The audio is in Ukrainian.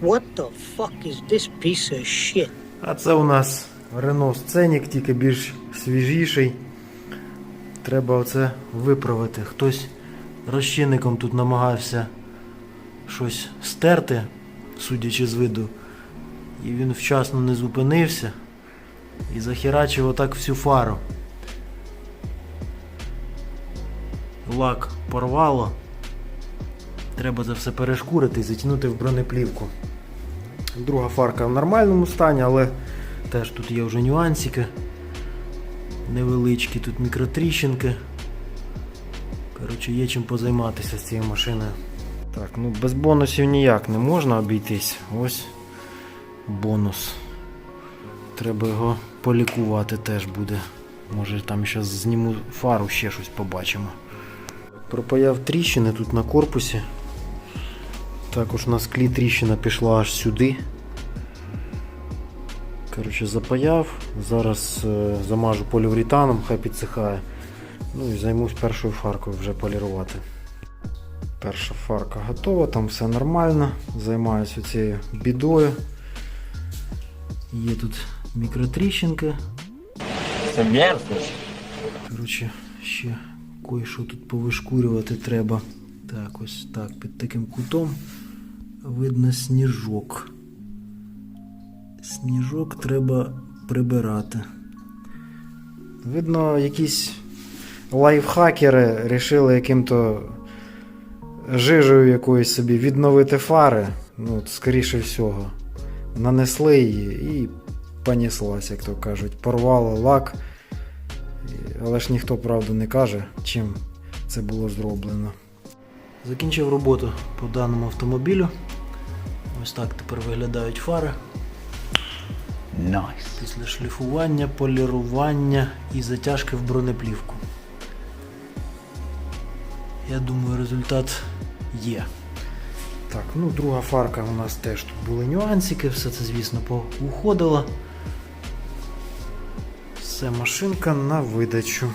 What the fuck is this piece of shit? А це у нас Renault Scenic, тільки більш свіжіший. Треба оце виправити. Хтось розчинником тут намагався щось стерти, судячи з виду. І він вчасно не зупинився і захерачив отак всю фару. Лак порвало. Треба це все перешкурити і затягнути в бронеплівку. Друга фарка в нормальному стані, але теж тут є вже нюансики. Невеличкі тут мікротріщинки. Коротше, є чим позайматися з цією машиною. Так, ну без бонусів ніяк не можна обійтись. Ось бонус. Треба його полікувати теж буде. Може там зараз зніму фару, ще щось побачимо. Пропаяв тріщини тут на корпусі. Також на склі тріщина пішла аж сюди. Коротше, запаяв. Зараз е, замажу поліуретаном, хай підсихає. Ну і займусь першою фаркою вже полірувати. Перша фарка готова, там все нормально. Займаюся цією бідою. Є тут мікротріщинки. Це мерзость. Коротше, ще кое-що тут повишкурювати треба. Так, ось так, під таким кутом видно сніжок. Сніжок треба прибирати. Видно, якісь лайфхакери рішили яким-то жижею якоюсь собі відновити фари. Ну, скоріше всього. Нанесли її і понеслась, як то кажуть. Порвало лак. Але ж ніхто правду не каже, чим це було зроблено. Закінчив роботу по даному автомобілю. Ось так тепер виглядають фари. Найс. Після шліфування, полірування і затяжки в бронеплівку. Я думаю, результат є. Так, ну друга фарка у нас теж тут були нюансики, все це, звісно, поуходило. Все, машинка на видачу.